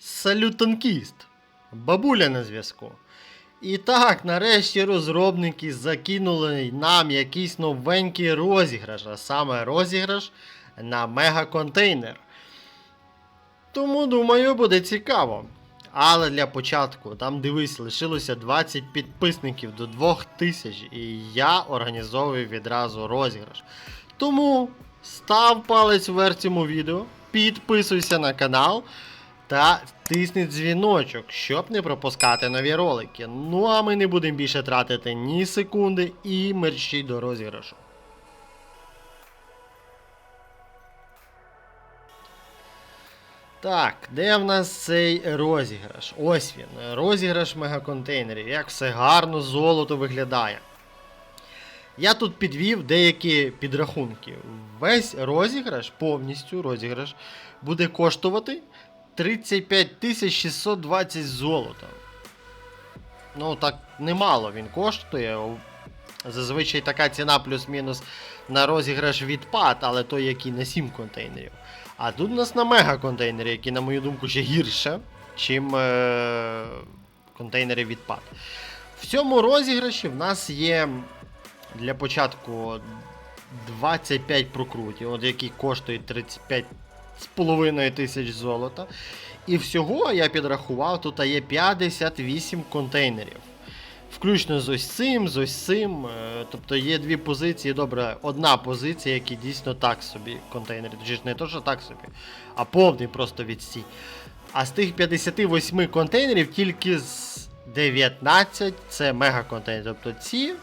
Салютанкіст. Бабуля на зв'язку. І так, нарешті розробники закинули нам якийсь новенький розіграш, а саме розіграш на мегаконтейнер. Тому думаю, буде цікаво. Але для початку, там дивись, лишилося 20 підписників до 2000, і я організовую відразу розіграш. Тому став палець вверх цьому відео, підписуйся на канал та тисни дзвіночок, щоб не пропускати нові ролики. Ну а ми не будемо більше тратити ні секунди і мерщій до розіграшу. Так, де в нас цей розіграш? Ось він. Розіграш мегаконтейнерів. Як все гарно золото виглядає. Я тут підвів деякі підрахунки. Весь розіграш, повністю розіграш, буде коштувати 35 620 золота. Ну, так немало він коштує. Зазвичай така ціна плюс-мінус на розіграш відпад, але той, який на 7 контейнерів. А тут у нас на мега-контейнері, які, на мою думку, ще гірше, чим е- контейнери відпад. В цьому розіграші в нас є для початку 25 прокрутів, от які коштують 35 з половиною тисяч золота. І всього я підрахував, тут є 58 контейнерів. Включно з ось цим, з ось цим. е, Тобто є дві позиції. Добре, одна позиція, які дійсно так собі контейнери. Точніше, не то, що так собі, а повний просто відстій. А з тих 58 контейнерів тільки з 19 це мегаконтейнери. Тобто ці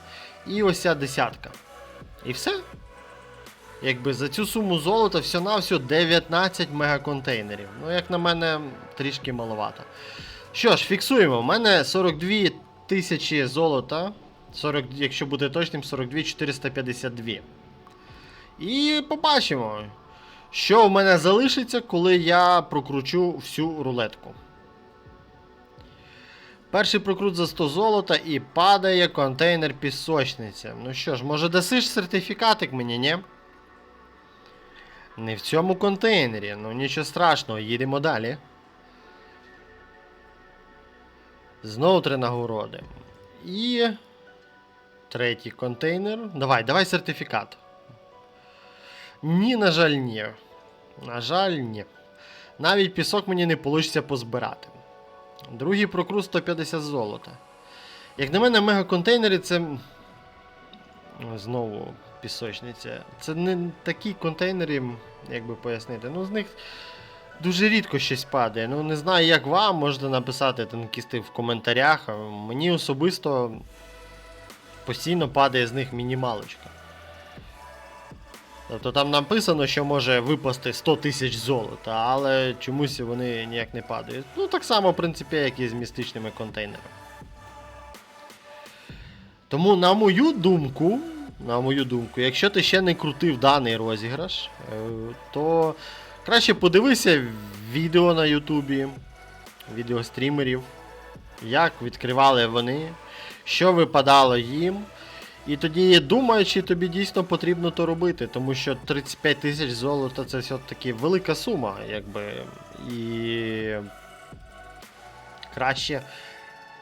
і ось ця десятка. І все. Якби за цю суму золота все на все 19 мегаконтейнерів. Ну, як на мене, трішки маловато. Що ж, фіксуємо. У мене 42 тисячі золота. 40, якщо бути точним, 42 452. І побачимо, що в мене залишиться, коли я прокручу всю рулетку. Перший прокрут за 100 золота і падає контейнер пісочниця. Ну що ж, може дасиш сертифікатик мені, ні? Не в цьому контейнері, ну нічого страшного, їдемо далі. Знову три нагороди. І. Третій контейнер. Давай, давай сертифікат. Ні, на жаль, ні. На жаль, ні. Навіть пісок мені не вийде позбирати. Другий прокрут 150 золота. Як на мене, мегаконтейнери це. Знову пісочниця. Це не такі контейнери, як би пояснити. Ну, з них дуже рідко щось падає. Ну, не знаю, як вам, можете написати танкісти в коментарях. Мені особисто постійно падає з них мінімалочка. Тобто там написано, що може випасти 100 тисяч золота, але чомусь вони ніяк не падають. Ну, так само, в принципі, як і з містичними контейнерами. Тому, на мою думку, на мою думку, якщо ти ще не крутив даний розіграш, е, то краще подивися відео на Ютубі, відео стрімерів, як відкривали вони, що випадало їм. І тоді думаю, чи тобі дійсно потрібно то робити, тому що 35 тисяч золота це все-таки велика сума, якби. І краще.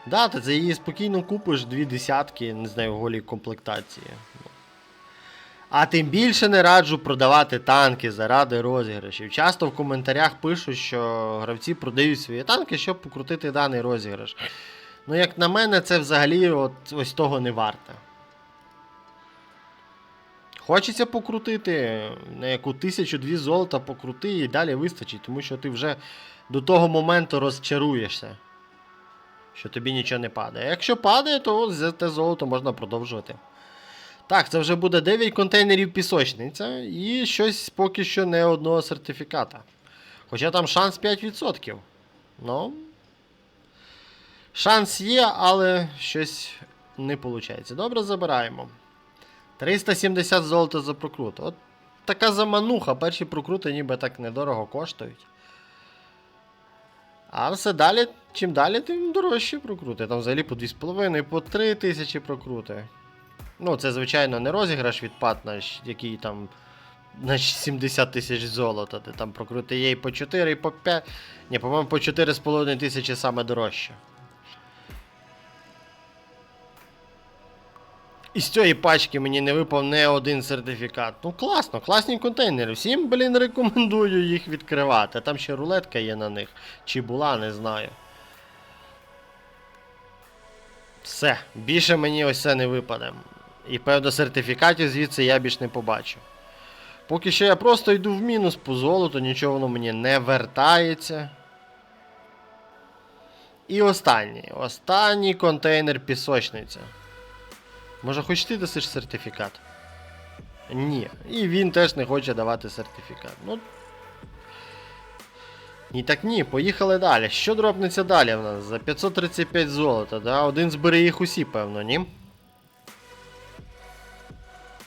Да, ти за її спокійно купиш дві десятки, не знаю, в голій комплектації. А тим більше не раджу продавати танки заради розіграшів. Часто в коментарях пишуть, що гравці продають свої танки, щоб покрутити даний розіграш. Ну, як на мене, це взагалі от, ось того не варте. Хочеться покрутити на яку тисячу-дві золота покрути і далі вистачить, тому що ти вже до того моменту розчаруєшся, що тобі нічого не падає. Якщо падає, то за те золото можна продовжувати. Так, це вже буде 9 контейнерів пісочниця і щось поки що не одного сертифіката. Хоча там шанс 5%. Ну. Шанс є, але щось не виходить. Добре, забираємо. 370 золота за прокрут. От така замануха. Перші прокрути ніби так недорого коштують. А все далі, чим далі, тим дорожчі прокрути. Там взагалі по 2,5, по 3 тисячі прокрути. Ну, це, звичайно, не розіграш відпад наш, який там значить 70 тисяч золота. Ти там прокрути є і по 4, і по 5. Ні, по-моєму, по 4,5 тисячі саме дорожче. З цієї пачки мені не випав не один сертифікат. Ну класно, класні контейнери. Всім, блін, рекомендую їх відкривати. Там ще рулетка є на них. Чи була, не знаю. Все, більше мені ось це не випаде. І певно сертифікатів звідси я більш не побачу. Поки що я просто йду в мінус по золоту, нічого воно мені не вертається. І останній. Останній контейнер пісочниця. Може, хоч ти дасиш сертифікат? Ні. І він теж не хоче давати сертифікат. Ну. Ні, так ні, поїхали далі. Що дропнеться далі в нас? За 535 золота, да? Один збере їх усі, певно, ні?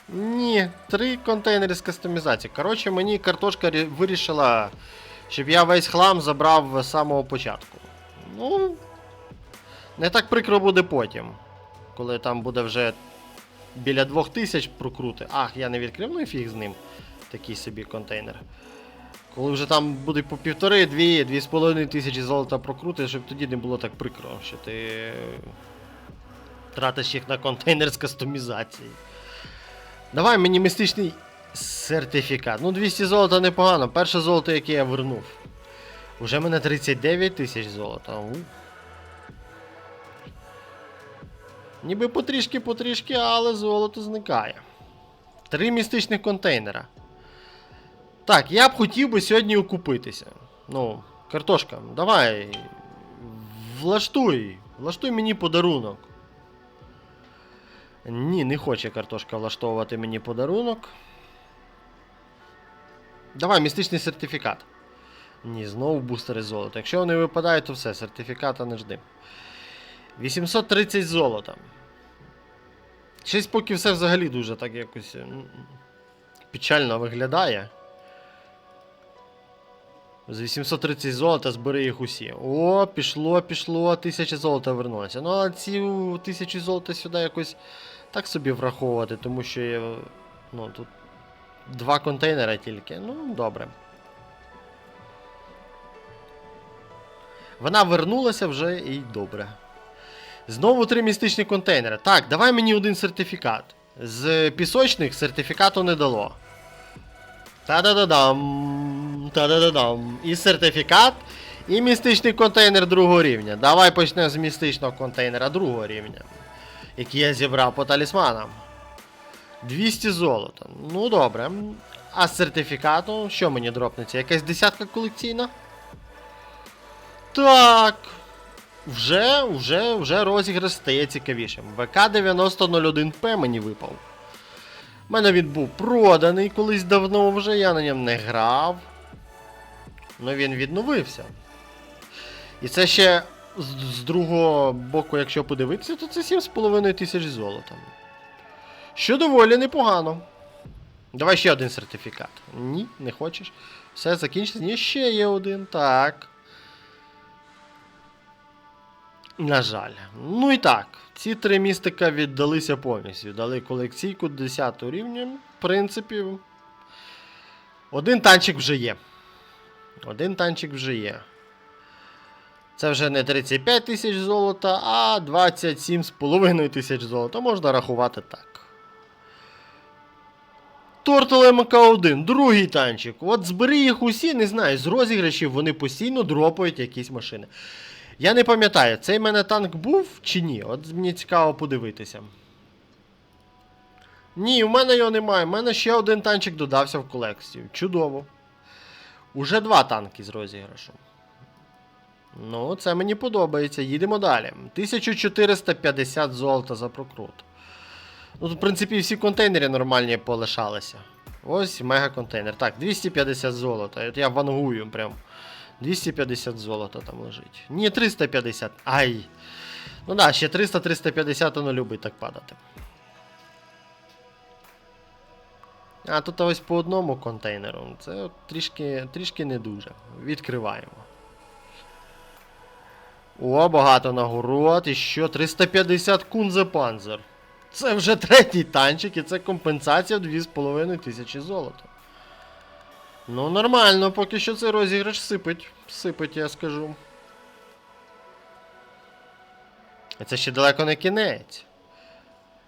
Ні, три контейнери з кастомізації. Коротше, мені картошка вирішила, щоб я весь хлам забрав з самого початку. Ну. Не так прикро буде потім. Коли там буде вже біля 2000 прокрути. Ах, я не відкрив, ну і фіг з ним. Такий собі контейнер. Коли вже там буде по півтори, дві, з половиною тисячі золота прокрути, щоб тоді не було так прикро, що ти тратиш їх на контейнер з кастомізації. Давай мені містичний сертифікат. Ну, 200 золота непогано. Перше золото, яке я вернув. Уже мене 39 тисяч золота. У. Ніби потрішки-потрішки, але золото зникає. Три містичних контейнера. Так, я б хотів би сьогодні окупитися. Ну, картошка, давай. Влаштуй. Влаштуй мені подарунок. Ні, не хоче картошка влаштовувати мені подарунок. Давай, містичний сертифікат. Ні, знову бустери золота. Якщо вони випадають, то все, сертифіката не жди. 830 золота. Щось поки все взагалі дуже так якось печально виглядає. З 830 золота збери їх усі. О, пішло, пішло, 1000 золота вернулося. Ну, але ці 1000 золота сюди якось так собі враховувати, тому що є, ну, тут два контейнера тільки. Ну, добре. Вона вернулася вже і добре. Знову три містичні контейнери. Так, давай мені один сертифікат. З пісочних сертифікату не дало. Та-да-да-дам. Та-да-да-дам. І сертифікат, і містичний контейнер другого рівня. Давай почнемо з містичного контейнера другого рівня. Який я зібрав по талісманам. 200 золота. Ну добре. А з сертифікату, що мені дропнеться? Якась десятка колекційна? Так. Вже, вже, вже розіграш стає цікавішим. ВК-9001П мені випав. У мене він був проданий колись давно вже, я на ньому не грав. Ну він відновився. І це ще з, з другого боку, якщо подивитися, то це 7,5 тисяч золота. Що доволі непогано. Давай ще один сертифікат. Ні, не хочеш. Все, закінчиться. Ні, ще є один. Так. На жаль. Ну і так, ці три містика віддалися повністю. Дали колекційку 10 рівня. В принципі, один танчик вже є. Один танчик вже є. Це вже не 35 тисяч золота, а 27,5 тисяч золота. Можна рахувати так. Тортал МК1, другий танчик. От збери їх усі, не знаю, з розіграшів вони постійно дропають якісь машини. Я не пам'ятаю, цей в мене танк був чи ні? От мені цікаво подивитися. Ні, в мене його немає. У мене ще один танчик додався в колекцію. Чудово. Уже два танки з розіграшу. Ну, це мені подобається. Їдемо далі. 1450 золота за прокрут. Ну, в принципі, всі контейнери нормальні полишалися. Ось мега контейнер. Так, 250 золота. От я вангую прям. 250 золота там лежить. Ні, 350. Ай. Ну да, ще 300-350 воно любить так падати. А тут ось по одному контейнеру. Це трішки, трішки не дуже. Відкриваємо. О, багато нагород. І що? 350 кунзе панзер. Це вже третій танчик, і це компенсація в 2500 золота. Ну, нормально, поки що цей розіграш сипить. Сипить, я скажу. Це ще далеко не кінець.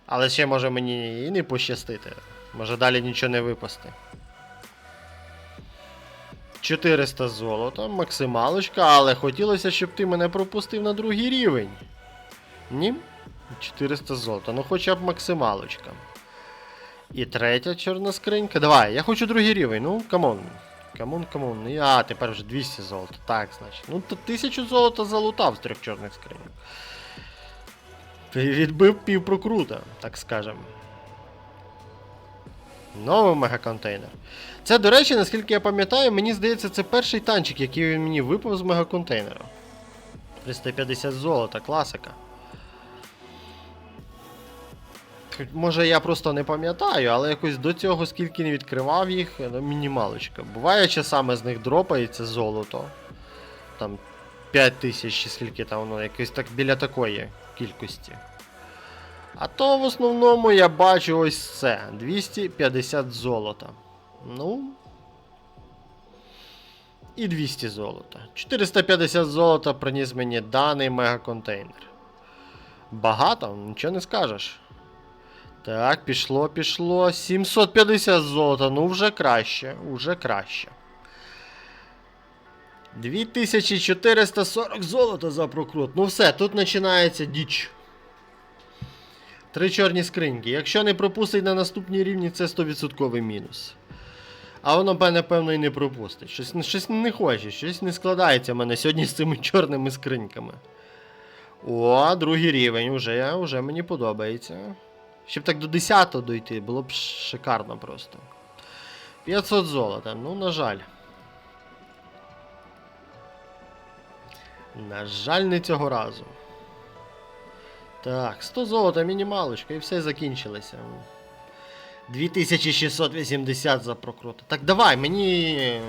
Але ще може мені і не пощастити. Може далі нічого не випасти. 400 золота, максималочка, але хотілося, щоб ти мене пропустив на другий рівень. Ні? 400 золота, ну хоча б максималочка. І третя чорна скринька. Давай, я хочу другий рівень, ну, камон. Камон, камон. А, тепер вже 200 золота. Так, значить. Ну, то 1000 золота залутав з трьох чорних скриньок. Відбив пів прокрута, так скажемо. Новий мегаконтейнер. Це, до речі, наскільки я пам'ятаю, мені здається, це перший танчик, який він мені випав з мегаконтейнера. 350 золота, класика. Може я просто не пам'ятаю, але якось до цього, скільки не відкривав їх, ну, мінімалочка. Буває, часами з них дропається золото. Там 5 тисяч чи скільки там воно, якось так біля такої кількості. А то в основному я бачу ось це. 250 золота. Ну. І 200 золота. 450 золота приніс мені даний мегаконтейнер. Багато, нічого не скажеш. Так, пішло, пішло. 750 золота, ну вже краще, вже краще. 2440 золота за прокрут. Ну все, тут починається діч. Три чорні скриньки. Якщо не пропустить на наступній рівні, це 100% мінус. А воно, певне, певно, і не пропустить. Щось, щось не хоче, щось не складається в мене сьогодні з цими чорними скриньками. О, другий рівень, уже, уже мені подобається. Щоб так до 10 дойти, було б шикарно просто. 500 золота, ну, на жаль. На жаль, не цього разу. Так, 100 золота, мінімалочка, і все закінчилося. 2680 за прокрути. Так давай, мені е,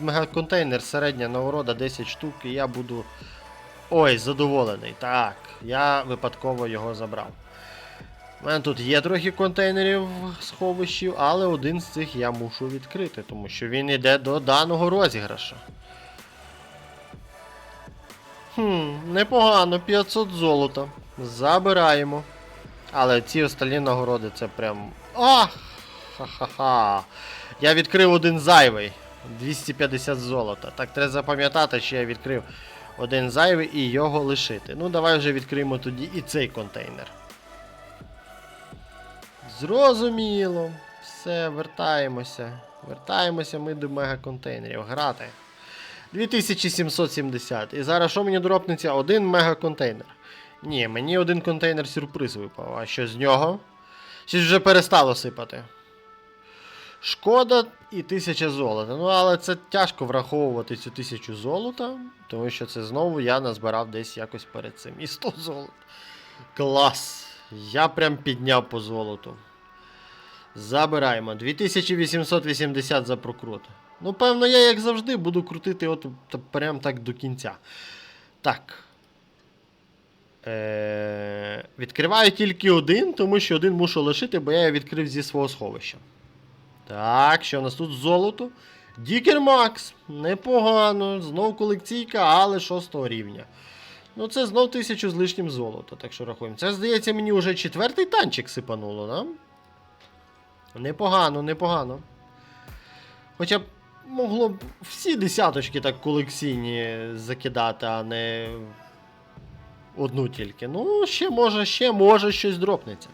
мегаконтейнер середня нагорода 10 штук, і я буду. Ой, задоволений. Так, я випадково його забрав. У мене тут є трохи контейнерів сховищів, але один з цих я мушу відкрити, тому що він йде до даного розіграша. Хм, непогано, 500 золота. Забираємо. Але ці остальні нагороди це прям. Ах! Ха-ха-ха. Я відкрив один зайвий. 250 золота. Так треба запам'ятати, що я відкрив один зайвий і його лишити. Ну, давай вже відкриємо тоді і цей контейнер. Зрозуміло. Все, вертаємося. Вертаємося ми до мегаконтейнерів. Грати. 2770. І зараз що мені дропнеться? Один мегаконтейнер. Ні, мені один контейнер сюрприз випав. А що з нього? Щось вже перестало сипати. Шкода і 1000 золота. Ну, але це тяжко враховувати цю 1000 золота, тому що це знову я назбирав десь якось перед цим. І 100 золота. Клас! Я прям підняв по золоту. Забираємо. 2880 за прокрут. Ну, певно, я, як завжди, буду крутити от прям так до кінця. Так. Е- відкриваю тільки один, тому що один мушу лишити, бо я його відкрив зі свого сховища. Так, що у нас тут золото? Дікер Макс. Непогано. Знов колекційка, але 6 рівня. Ну, це знов тисячу з лишнім золота, так що рахуємо. Це, здається, мені вже четвертий танчик сипануло, да? Непогано, непогано. Хоча б могло б всі десяточки так колекційні закидати, а не одну тільки. Ну, ще може, ще може щось дропнеться.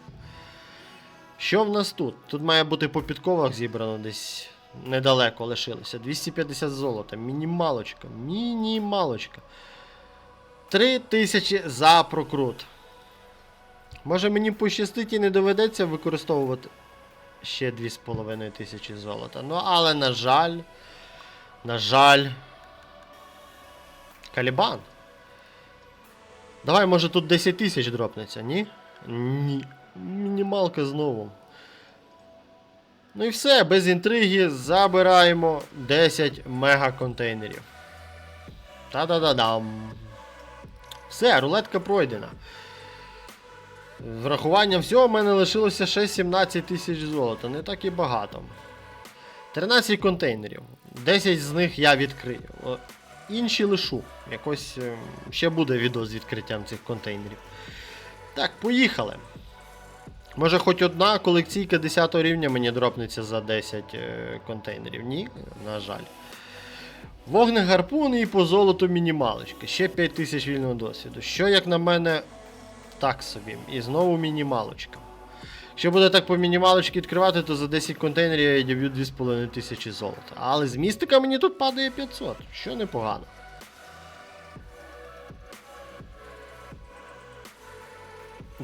Що в нас тут? Тут має бути по підковах зібрано десь недалеко лишилося. 250 золота. Мінімалочка. Мінімалочка. 3000 за прокрут. Може мені пощастить і не доведеться використовувати ще 2500 золота. Ну, але, на жаль. На жаль. Калібан. Давай, може тут 10 тисяч дропнеться, ні? Ні. Мінімалка знову. Ну і все, без інтриги забираємо 10 мегаконтейнерів. Та-да-да-дам. Все, рулетка пройдена. З врахуванням всього в мене лишилося ще 17 тисяч золота, не так і багато. 13 контейнерів. 10 з них я відкрию. Інші лишу. Якось е, ще буде відео з відкриттям цих контейнерів. Так, поїхали. Може, хоч одна колекційка 10 рівня мені дропнеться за 10 е, контейнерів. Ні, на жаль. Вогник гарпун і по золоту мінімалочка. Ще 5000 вільного досвіду. Що, як на мене, так собі. І знову мінімалочка. Якщо буде так по мінімалочці відкривати, то за 10 контейнерів я діб'ю 2500 золота. Але з містика мені тут падає 500, що непогано.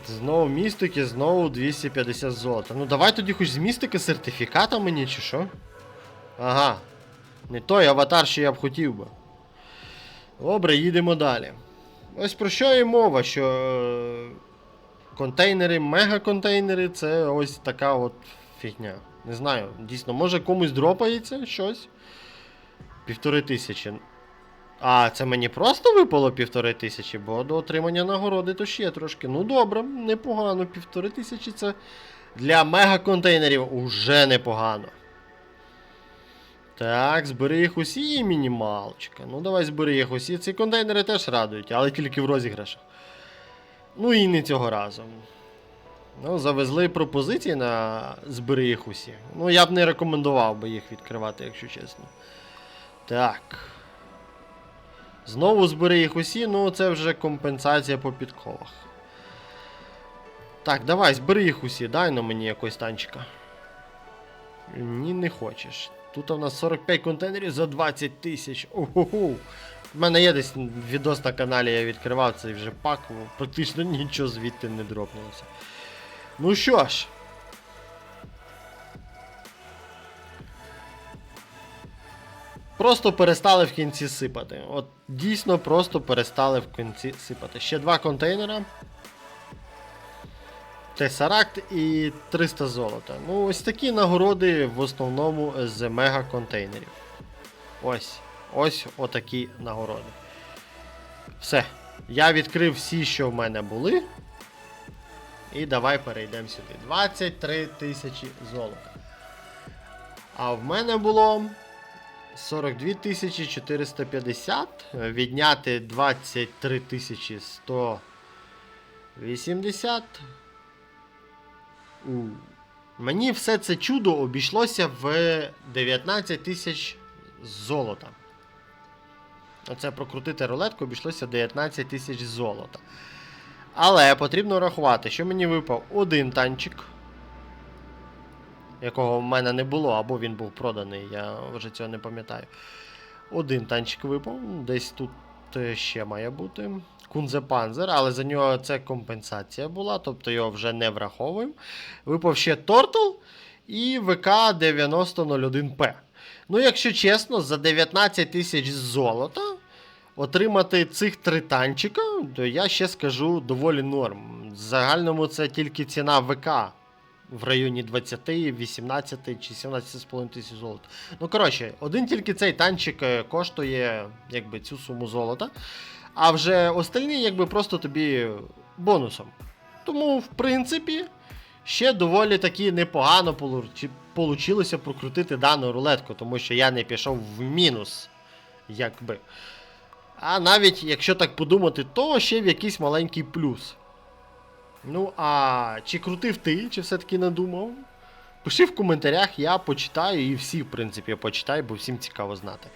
Знову містики, знову 250 золота. Ну давай тоді хоч з містики сертифіката мені чи що? Ага. Не той аватар, що я б хотів би. Добре, їдемо далі. Ось про що і мова, що е, контейнери, мегаконтейнери це ось така от фігня. Не знаю, дійсно, може комусь дропається щось. Півтори тисячі. А, це мені просто випало півтори тисячі, бо до отримання нагороди то ще трошки. Ну добре, непогано. Півтори тисячі це для мегаконтейнерів уже непогано. Так, збери їх усі і мінімалочка. Ну давай збери їх усі. Ці контейнери теж радують, але тільки в розіграшах. Ну і не цього разу. Ну, завезли пропозиції на збери їх усі. Ну, я б не рекомендував би їх відкривати, якщо чесно. Так. Знову збери їх усі, ну це вже компенсація по підковах. Так, давай, збери їх усі, дай на мені якось танчика. Ні, не хочеш. Тут у нас 45 контейнерів за 20 тисяч. У мене є десь відос на каналі, я відкривав цей вже пак, практично нічого звідти не дропнулося. Ну що ж. Просто перестали в кінці сипати. От дійсно просто перестали в кінці сипати. Ще два контейнера. Тесаракт і 300 золота. Ну, ось такі нагороди в основному з мега контейнерів. Ось. Ось отакі нагороди. Все. Я відкрив всі, що в мене були. І давай перейдемо сюди. 23 тисячі золота. А в мене було 42 тисячі 450. Відняти 23 тисячі 180. Мені все це чудо обійшлося в 19 тисяч золота. Оце прокрутити рулетку обійшлося 19 тисяч золота. Але потрібно рахувати, що мені випав один танчик, якого в мене не було, або він був проданий, я вже цього не пам'ятаю. Один танчик випав, десь тут е, ще має бути. Кунзе Панзер, але за нього це компенсація була, тобто його вже не враховуємо. Випав ще Тортл і ВК 9001П. Ну, якщо чесно, за 19 тисяч золота отримати цих три танчика, то я ще скажу доволі норм. В загальному це тільки ціна ВК в районі 20, 18 чи 17,5 тисяч золота. Ну, коротше, один тільки цей танчик е, коштує якби, цю суму золота. А вже остальні, якби просто тобі бонусом. Тому, в принципі, ще доволі таки непогано получи- получилося прокрутити дану рулетку, тому що я не пішов в мінус. Якби. А навіть якщо так подумати, то ще в якийсь маленький плюс. Ну, а чи крутив ти, чи все-таки надумав? Пиши в коментарях, я почитаю і всі, в принципі, почитаю, бо всім цікаво знати.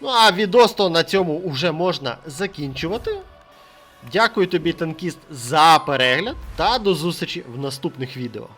Ну, а відос то на цьому вже можна закінчувати. Дякую тобі, танкіст, за перегляд та до зустрічі в наступних відео.